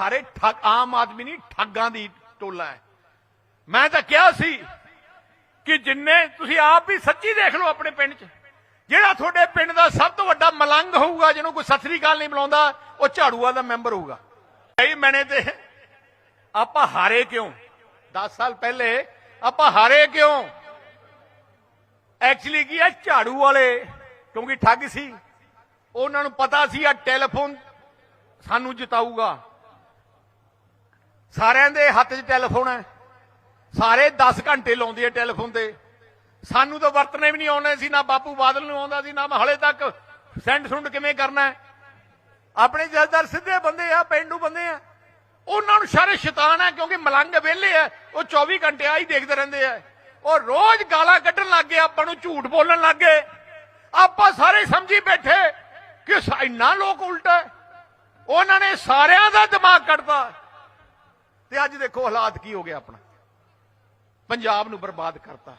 ਸਾਰੇ ਠੱਗ, ਆਮ ਆਦਮੀ ਨਹੀਂ, ਠੱਗਾਂ ਦੀ ਟੋਲਾ ਹੈ। ਮੈਂ ਤਾਂ ਕਿਹਾ ਸੀ ਕਿ ਜਿੰਨੇ ਤੁਸੀਂ ਆਪ ਵੀ ਸੱਚੀ ਦੇਖ ਲਓ ਆਪਣੇ ਪਿੰਡ 'ਚ, ਜਿਹੜਾ ਤੁਹਾਡੇ ਪਿੰਡ ਦਾ ਸਭ ਤੋਂ ਵੱਡਾ ਮਲੰਗ ਹੋਊਗਾ, ਜਿਹਨੂੰ ਕੋਈ ਸਤਿ ਸ੍ਰੀ ਅਕਾਲ ਨਹੀਂ ਬੁਲਾਉਂਦਾ, ਉਹ ਝਾੜੂਆ ਦਾ ਮੈਂਬਰ ਹੋਊਗਾ। ਕਈ ਮੈਨੇ ਤੇ ਆਪਾਂ ਹਾਰੇ ਕਿਉਂ? 10 ਸਾਲ ਪਹਿਲੇ ਆਪਾਂ ਹਾਰੇ ਕਿਉਂ? ਐਕਚੁਅਲੀ ਕੀ ਹੈ ਝਾੜੂ ਵਾਲੇ ਕਿਉਂਕਿ ਠੱਗ ਸੀ। ਉਹਨਾਂ ਨੂੰ ਪਤਾ ਸੀ ਆ ਟੈਲੀਫੋਨ ਸਾਨੂੰ ਜਿਤਾਊਗਾ। ਸਾਰਿਆਂ ਦੇ ਹੱਥ 'ਚ ਟੈਲੀਫੋਨ ਹੈ। ਸਾਰੇ 10 ਘੰਟੇ ਲਾਉਂਦੇ ਆ ਟੈਲੀਫੋਨ ਤੇ। ਸਾਨੂੰ ਤਾਂ ਵਰਤਨੇ ਵੀ ਨਹੀਂ ਆਉਣੇ ਸੀ, ਨਾ ਬਾਪੂ ਬਾਦਲ ਨੂੰ ਆਉਂਦਾ ਸੀ, ਨਾ ਮੈਂ ਹਲੇ ਤੱਕ ਸੈਂਡ ਸੁੰਡ ਕਿਵੇਂ ਕਰਨਾ ਆਪਣੇ ਜਲਦਰ ਸਿੱਧੇ ਬੰਦੇ ਆ, ਪਿੰਡੂ ਬੰਦੇ ਆ। ਉਹਨਾਂ ਨੂੰ ਸਾਰੇ ਸ਼ੈਤਾਨ ਆ, ਕਿਉਂਕਿ ਮਲੰਗ ਵਿਹਲੇ ਆ, ਉਹ 24 ਘੰਟੇ ਆ ਹੀ ਦੇਖਦੇ ਰਹਿੰਦੇ ਆ। ਉਹ ਰੋਜ਼ ਗਾਲਾਂ ਕੱਢਣ ਲੱਗ ਗਏ, ਆਪਾਂ ਨੂੰ ਝੂਠ ਬੋਲਣ ਲੱਗ ਗਏ। ਆਪਾਂ ਸਾਰੇ ਸਮਝੀ ਬੈਠੇ ਕਿ ਇੰਨਾ ਲੋਕ ਉਲਟਾ ਉਹਨਾਂ ਨੇ ਸਾਰਿਆਂ ਦਾ ਦਿਮਾਗ ਕੱਢਤਾ। ਤੇ ਅੱਜ ਦੇਖੋ ਹਾਲਾਤ ਕੀ ਹੋ ਗਿਆ ਆਪਣਾ। ਪੰਜਾਬ ਨੂੰ ਬਰਬਾਦ ਕਰਤਾ।